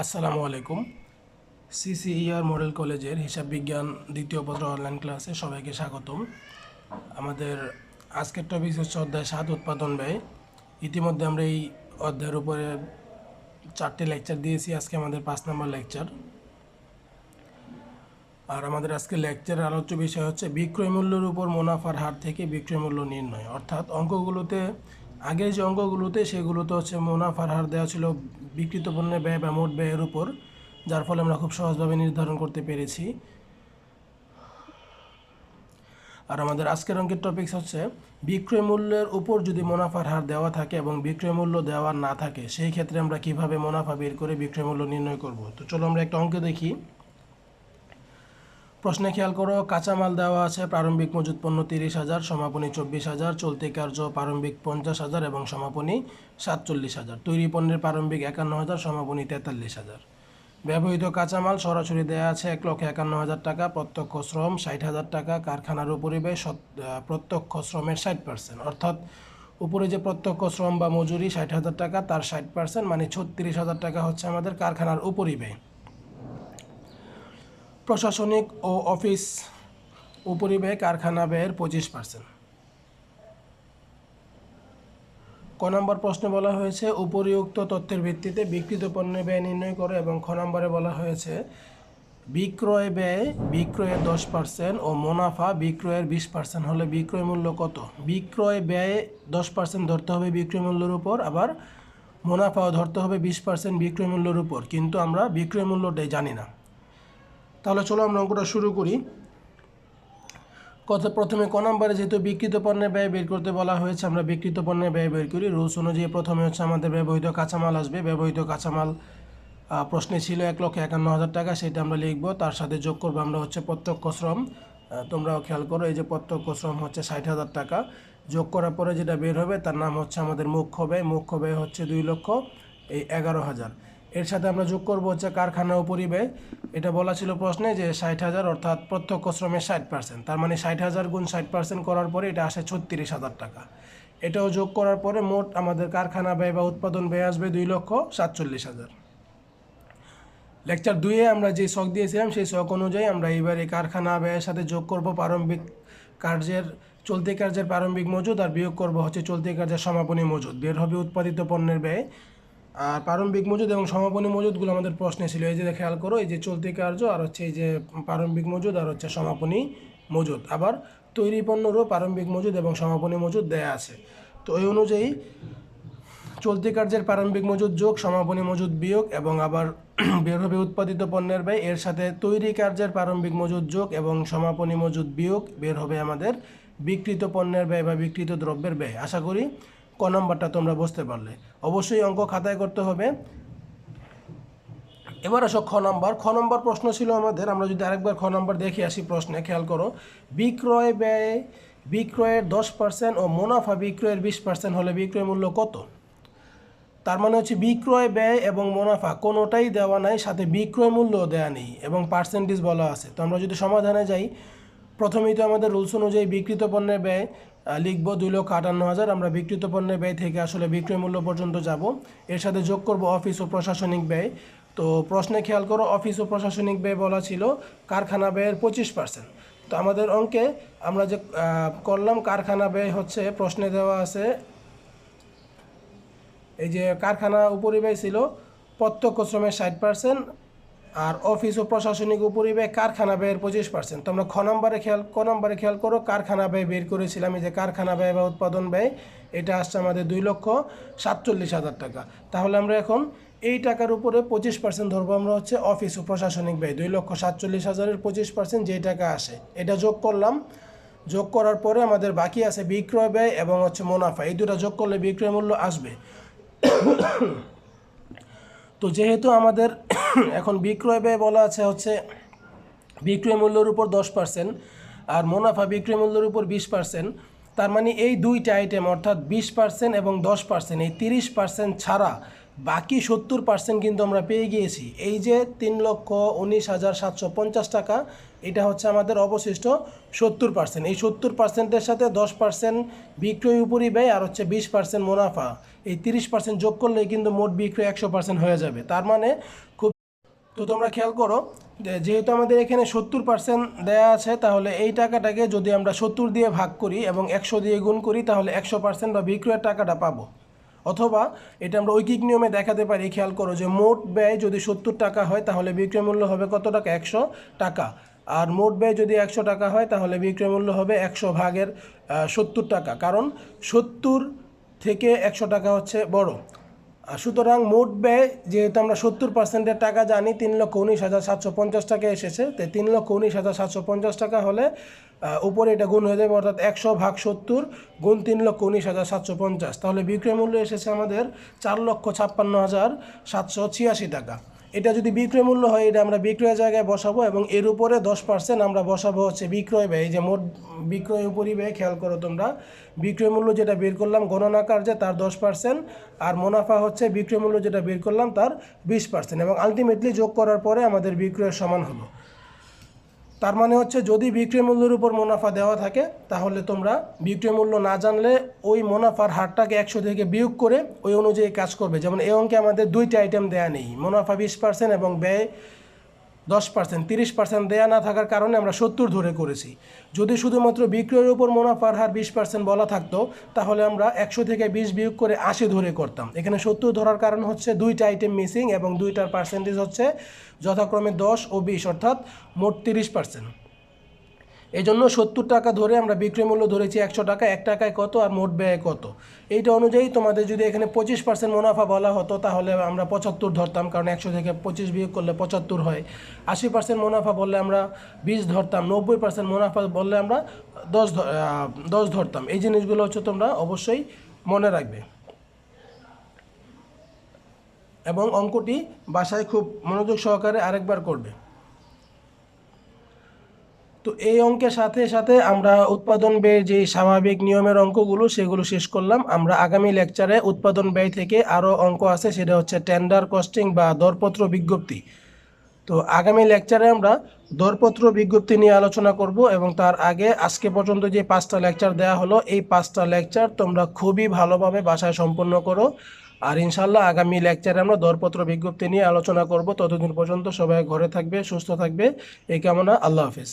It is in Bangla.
আসসালামু আলাইকুম। সিসিইআর মডেল কলেজের হিসাব বিজ্ঞান দ্বিতীয় পত্র অনলাইন ক্লাসে সবাইকে স্বাগতম। আমাদের আজকের টপিক হচ্ছে অধ্যায় সাত, উৎপাদন ব্যয়। ইতিমধ্যে আমরা এই অধ্যায়ের উপরে চারটে লেকচার দিয়েছি, আজকে আমাদের পাঁচ নম্বর লেকচার আর আমাদের আজকে লেকচারের আলোচ্য বিষয় হচ্ছে বিক্রয় মূল্যের উপর মুনাফার হার থেকে বিক্রয় মূল্য নির্ণয়। অর্থাৎ অঙ্কগুলোতে আগের যে অঙ্কগুলোতে সেগুলোতে হচ্ছে মুনাফার হার দেওয়া ছিল বিক্রিত পণ্যের ব্যয় বা মোট ব্যয়ের উপর, যার ফলে আমরা খুব সহজভাবে নির্ধারণ করতে পেরেছি। আর আমাদের আজকের অঙ্কের টপিকস হচ্ছে, বিক্রয় মূল্যের উপর যদি মুনাফার হার দেওয়া থাকে এবং বিক্রয় মূল্য দেওয়া না থাকে, সেই ক্ষেত্রে আমরা কীভাবে মুনাফা বের করে বিক্রয় মূল্য নির্ণয় করব? তো চলো আমরা একটা অঙ্ক দেখি। প্রশ্নে খেয়াল করো কাঁচামাল দেওয়া আছে প্রারম্ভিক মজুত পণ্য তিরিশ হাজার, সমাপনী চব্বিশ হাজার, চলতি কার্য প্রারম্ভিক পঞ্চাশ হাজার এবং সমাপনী সাতচল্লিশ হাজার। তৈরি পণ্যের প্রারম্ভিক একান্ন হাজার, সমাপনী তেতাল্লিশ হাজার। ব্যবহৃত কাঁচামাল সরাসরি দেওয়া আছে এক লক্ষ একান্ন হাজার টাকা, প্রত্যক্ষ শ্রম ষাট হাজার টাকা, কারখানার উপরিবে প্রত্যক্ষ শ্রমের ষাট পার্সেন্ট। অর্থাৎ উপরে যে প্রত্যক্ষ শ্রম বা মজুরি ষাট হাজার টাকা, তার ষাট পার্সেন্ট মানে ছত্রিশ হাজার টাকা হচ্ছে আমাদের কারখানার উপরিবে প্রশাসনিক ও অফিস উপরিব্যয় কারখানা ব্যয়ের পঁচিশ পার্সেন্ট ক নম্বর প্রশ্নে বলা হয়েছে, উপরিউক্ত তথ্যের ভিত্তিতে বিক্রিত পণ্যের ব্যয় নির্ণয় করো এবং খ নম্বরে বলা হয়েছে, বিক্রয় ব্যয় বিক্রয়ের দশ পার্সেন্ট ও মুনাফা বিক্রয়ের বিশ পার্সেন্ট হলে বিক্রয় মূল্য কত? বিক্রয় ব্যয় দশ পার্সেন্ট ধরতে হবে বিক্রয় মূল্যের উপর, আবার মুনাফাও ধরতে হবে বিশ পার্সেন্ট বিক্রয় মূল্যের উপর। কিন্তু আমরা বিক্রয় মূল্যটাই জানি না। তাহলে চলো আমরা অঙ্কটা শুরু করি। কত প্রথমে ক নম্বরে যেহেতু বিকৃত পণ্যের ব্যয় বের করতে বলা হয়েছে, আমরা বিকৃত পণ্যের ব্যয় বের করি। রুলস অনুযায়ী প্রথমে হচ্ছে আমাদের ব্যবহৃত কাঁচামাল আসবে। ব্যবহৃত কাঁচামাল প্রশ্নে ছিল এক লক্ষ একান্ন হাজার টাকা, সেটা আমরা লিখব। তার সাথে যোগ করব আমরা হচ্ছে প্রত্যক্ষ শ্রম। তোমরাও খেয়াল করো, এই যে প্রত্যক্ষ শ্রম হচ্ছে ষাট হাজার টাকা। যোগ করার পরে যেটা বের হবে, তার নাম হচ্ছে আমাদের মুখ্য ব্যয়। মুখ্য ব্যয় হচ্ছে দুই লক্ষ, এই এগারো হাজার। এর সাথে আমরা যোগ করব হচ্ছে কারখানা উপরিবে এটা বলা ছিল প্রশ্নে যে ষাট হাজার অর্থাৎ প্রত্যক্ষ শ্রমের ষাট পার্সেন্ট তার মানে ষাট হাজার গুণ ষাট পার্সেন্ট করার পরে এটা আসে ছত্রিশ হাজার টাকা। এটাও যোগ করার পরে মোট আমাদের কারখানা ব্যয় বা উৎপাদন ব্যয় আসবে দুই লক্ষ সাতচল্লিশ হাজার। লেকচার দুইয়ে আমরা যে শখ দিয়েছিলাম, সেই শখ অনুযায়ী আমরা এইবার এই কারখানা ব্যয়ের সাথে যোগ করব প্রারম্ভিক কার্যের, চলতি কার্যের প্রারম্ভিক মজুদ আর বিয়োগ করব হচ্ছে চলতি কার্যের সমাপনী মজুদ। বের হবে উৎপাদিত পণ্যের ব্যয়। আর প্রারম্ভিক মজুদ এবং সমাপনী মজুদগুলো আমাদের প্রশ্নে ছিল। এই যে খেয়াল করো, এই যে চলতি কার্য আর হচ্ছে এই যে প্রারম্ভিক মজুদ আর হচ্ছে সমাপনী মজুদ। আবার তৈরি পণ্যরও প্রারম্ভিক মজুদ এবং সমাপনী মজুদ দেয়া আছে। তো এই অনুযায়ী চলতি কার্যের প্রারম্ভিক মজুদ যোগ, সমাপনী মজুদ বিয়োগ এবং আবার বের হবে উৎপাদিত পণ্যের ব্যয়, এর সাথে তৈরি কার্যের প্রারম্ভিক মজুদ যোগ এবং সমাপনী মজুদ বিয়োগ বের হবে আমাদের বিকৃত পণ্যের ব্যয় বা বিকৃত দ্রব্যের ব্যয়। আশা করি ক নম্বরটা তোমরা বুঝতে পারলে। অবশ্যই অঙ্ক খাতায় করতে হবে। এবার আসো খ নম্বর। খ নম্বর প্রশ্ন ছিল আমাদের। আমরা যদি আরেকবার খ নম্বর দেখে আসি প্রশ্নে, খেয়াল করো। বিক্রয় ব্যয়, বিক্রয়ের দশ পার্সেন্ট ও মুনাফা বিক্রয়ের বিশ পার্সেন্ট হলে বিক্রয় মূল্য কত? তার মানে হচ্ছে বিক্রয় ব্যয় এবং মুনাফা কোনোটাই দেওয়া নাই, সাথে বিক্রয় মূল্যও দেওয়া নেই এবং পার্সেন্টেজ বলা আছে। তো আমরা যদি সমাধানে যাই, প্রথমেই তো আমাদের রুলস অনুযায়ী বিকৃত পণ্যের ব্যয় লিখব দুই লক্ষ আটান্ন হাজার। আমরা বিকৃত পণ্যের ব্যয় থেকে আসলে বিক্রয় মূল্য পর্যন্ত যাব। এর সাথে যোগ করব অফিস ও প্রশাসনিক ব্যয়। তো প্রশ্নে খেয়াল করো, অফিস ও প্রশাসনিক ব্যয় বলা ছিল কারখানা ব্যয়ের পঁচিশ পার্সেন্ট। তো আমাদের অঙ্কে আমরা যে করলাম কারখানা ব্যয় হচ্ছে, প্রশ্নে দেওয়া আছে, এই যে কারখানা উপরিব্যয় ছিল প্রত্যক্ষ শ্রমের ষাট পার্সেন্ট আর অফিস ও প্রশাসনিক উপরিব্যয় কারখানা ব্যয়ের পঁচিশ পার্সেন্ট তোমরা খ নম্বরে খেয়াল, ক নম্বরে খেয়াল করো, কারখানা ব্যয় বের করেছিলাম। এই যে কারখানা ব্যয় বা উৎপাদন ব্যয়, এটা আসছে আমাদের দুই লক্ষ সাতচল্লিশ হাজার টাকা। তাহলে আমরা এখন এই টাকার উপরে পঁচিশ পার্সেন্ট ধরবো আমরা হচ্ছে অফিস ও প্রশাসনিক ব্যয়। দুই লক্ষ সাতচল্লিশ হাজারের পঁচিশ পার্সেন্ট যেই টাকা আসে, এটা যোগ করলাম। যোগ করার পরে আমাদের বাকি আছে বিক্রয় ব্যয় এবং হচ্ছে মুনাফা। এই দুটো যোগ করলে বিক্রয় মূল্য আসবে। তো যেহেতু আমাদের এখন বিক্রয় ব্যয় বলা আছে হচ্ছে বিক্রয় মূল্যের উপর দশ পার্সেন্ট আর মুনাফা বিক্রয় মূল্যের উপর বিশ পার্সেন্ট তার মানে এই দুইটা আইটেম অর্থাৎ বিশ পার্সেন্ট এবং দশ পার্সেন্ট এই তিরিশ পার্সেন্ট ছাড়া বাকি সত্তর পার্সেন্ট কিন্তু আমরা পেয়ে গিয়েছি। এই যে তিন লক্ষ উনিশ হাজার সাতশো পঞ্চাশ টাকা, এটা হচ্ছে আমাদের অবশিষ্ট সত্তর পার্সেন্ট এই সত্তর পার্সেন্টের সাথে দশ পার্সেন্ট বিক্রয় উপরই ব্যয় আর হচ্ছে বিশ পার্সেন্ট মুনাফা। এই তিরিশ পার্সেন্ট যোগ করলেই কিন্তু মোট বিক্রয় একশো পার্সেন্ট হয়ে যাবে। তার মানে খুব তো তোমরা খেয়াল করো যেহেতু আমাদের এখানে সত্তর পার্সেন্ট দেওয়া আছে, তাহলে এই টাকাটাকে যদি আমরা সত্তর দিয়ে ভাগ করি এবং একশো দিয়ে গুণ করি, তাহলে একশো পার্সেন্ট বা বিক্রয়ের টাকাটা পাবো। অথবা এটা আমরা ঐকিক নিয়মে দেখাতে পারি, খেয়াল করো যে মোট ব্যয় যদি সত্তর টাকা হয়, তাহলে বিক্রয় মূল্য হবে কত টাকা? একশো টাকা। আর মোট ব্যয় যদি একশো টাকা হয়, তাহলে বিক্রয় মূল্য হবে একশো ভাগের সত্তর টাকা। কারণ সত্তর থেকে একশো টাকা হচ্ছে বড়। সুতরাং মোট ব্যয়, যেহেতু আমরা সত্তর পার্সেন্টের টাকা জানি, তিন লক্ষ উনিশ হাজার সাতশো পঞ্চাশ টাকা এসেছে। তো তিন লক্ষ উনিশ হাজার সাতশো পঞ্চাশ টাকা হলে উপরে এটা গুণ হয়ে যাবে, অর্থাৎ একশো ভাগ সত্তর গুণ তিন লক্ষ উনিশ হাজার সাতশো পঞ্চাশ। তাহলে বিক্রয় মূল্য এসেছে আমাদের চার লক্ষ ছাপ্পান্ন হাজার সাতশো ছিয়াশি টাকা। এটা যদি বিক্রয় মূল্য হয়, এটা আমরা বিক্রয়ের জায়গায় বসাবো এবং এর উপরে দশ পার্সেন্ট আমরা বসাবো হচ্ছে বিক্রয় ব্যয়। এই যে মোট বিক্রয় উপরই ব্যয়, খেয়াল করো তোমরা, বিক্রয় মূল্য যেটা বের করলাম, গণনা কার্যে তার দশ পার্সেন্ট আর মুনাফা হচ্ছে বিক্রয় মূল্য যেটা বের করলাম তার বিশ পার্সেন্ট এবং আলটিমেটলি যোগ করার পরে আমাদের বিক্রয়ের সমান হলো। তার মানে হচ্ছে যদি বিক্রয় মূল্যের উপর মুনাফা দেওয়া থাকে, তাহলে তোমরা বিক্রয় মূল্য না জানলে ওই মুনাফার হারটাকে একশো থেকে বিয়োগ করে ওই অনুযায়ী কাজ করবে। যেমন এ অঙ্কে আমাদের দুইটা আইটেম দেয়া নেই, মুনাফা বিশ পার্সেন্ট এবং ব্যয় দশ পার্সেন্ট তিরিশ পার্সেন্ট দেয়া না থাকার কারণে আমরা সত্তর ধরে করেছি। যদি শুধুমাত্র বিক্রয়ের উপর মুনাফার হার বিশ পার্সেন্ট বলা থাকতো, তাহলে আমরা একশো থেকে বিশ বিয়োগ করে আশি ধরে করতাম। এখানে সত্তর ধরার কারণ হচ্ছে দুইটা আইটেম মিসিং এবং দুইটার পার্সেন্টেজ হচ্ছে যথাক্রমে দশ ও বিশ, অর্থাৎ মোট তিরিশ পার্সেন্ট এই জন্য সত্তর টাকা ধরে আমরা বিক্রয় মূল্য ধরেছি একশো টাকা, এক টাকায় কত আর মোট ব্যয় কত? এইটা অনুযায়ী তোমাদের যদি এখানে পঁচিশ পার্সেন্ট মুনাফা বলা হতো, তাহলে আমরা পঁচাত্তর ধরতাম, কারণ একশো থেকে পঁচিশ বিয়োগ করলে পঁচাত্তর হয়। আশি পার্সেন্ট মুনাফা বললে আমরা বিশ ধরতাম, নব্বই পার্সেন্ট মুনাফা বললে আমরা দশ দশ ধরতাম। এই জিনিসগুলো হচ্ছে তোমরা অবশ্যই মনে রাখবে। এবং অঙ্কটি বাসায় খুব মনোযোগ সহকারে আরেকবার করবে। তো এই অঙ্কের সাথে সাথে আমরা উৎপাদন ব্যয়ের যে স্বাভাবিক নিয়মের অঙ্কগুলো, সেগুলো শেষ করলাম। আমরা আগামী লেকচারে উৎপাদন ব্যয় থেকে আরও অঙ্ক আছে, সেটা হচ্ছে টেন্ডার কস্টিং বা দরপত্র বিজ্ঞপ্তি। তো আগামী লেকচারে আমরা দরপত্র বিজ্ঞপ্তি নিয়ে আলোচনা করব এবং তার আগে আজকে পর্যন্ত যে পাঁচটা লেকচার দেওয়া হলো, এই পাঁচটা লেকচার তোমরা খুবই ভালোভাবে বাসায় সম্পন্ন করো। আর ইনশাল্লাহ আগামী লেকচারে আমরা দরপত্র বিজ্ঞপ্তি নিয়ে আলোচনা করব। ততদিন পর্যন্ত সবাই ঘরে থাকবে, সুস্থ থাকবে। এই কামনা, আল্লাহ হাফিজ।